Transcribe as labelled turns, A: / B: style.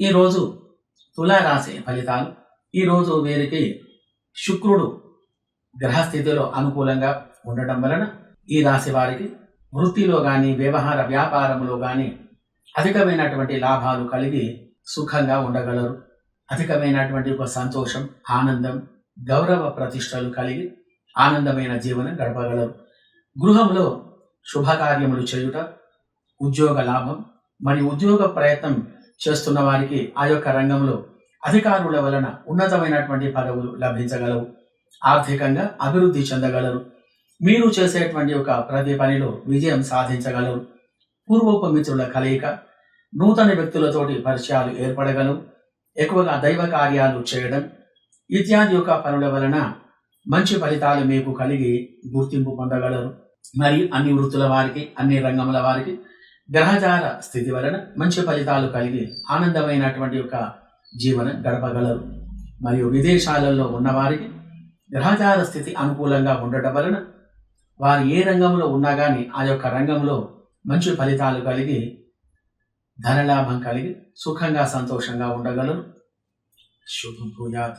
A: ఈరోజు తులారాశి ఫలితాలు ఈరోజు వీరికి శుక్రుడు గ్రహస్థితిలో అనుకూలంగా ఉండటం వలన ఈ రాశి వారికి వృత్తిలో కానీ వ్యవహార వ్యాపారంలో కానీ అధికమైనటువంటి లాభాలు కలిగి సుఖంగా ఉండగలరు. అధికమైనటువంటి ఒక సంతోషం ఆనందం గౌరవ ప్రతిష్టలు కలిగి ఆనందమైన జీవనం గడపగలరు. గృహంలో శుభకార్యములు చేయుట ఉద్యోగ లాభం మరియు ఉద్యోగ ప్రయత్నం చేస్తున్న వారికి ఆ యొక్క రంగంలో అధికారుల వలన ఉన్నతమైనటువంటి పదవులు లభించగలవు. ఆర్థికంగా అభివృద్ధి చెందగలరు. మీరు చేసేటువంటి ఒక ప్రతి పనిలో విజయం సాధించగలరు. పూర్వోప మిత్రుల కలయిక నూతన వ్యక్తులతోటి పరిచయాలు ఏర్పడగలవు. ఎక్కువగా దైవ కార్యాలు చేయడం ఇత్యాది యొక్క పనుల వలన మంచి ఫలితాలు మీకు కలిగి గుర్తింపు పొందగలరు. మరియు అన్ని వృత్తుల వారికి అన్ని రంగముల వారికి గ్రహచార స్థితి వలన మంచి ఫలితాలు కలిగి ఆనందమైనటువంటి యొక్క జీవనం గడపగలరు. మరియు విదేశాలలో ఉన్నవారికి గ్రహచార స్థితి అనుకూలంగా ఉండటం వలన వారు ఏ రంగంలో ఉన్నా కానీ ఆ యొక్క రంగంలో మంచి ఫలితాలు కలిగి ధనలాభం కలిగి సుఖంగా సంతోషంగా ఉండగలరు. శుభం భూయాత్.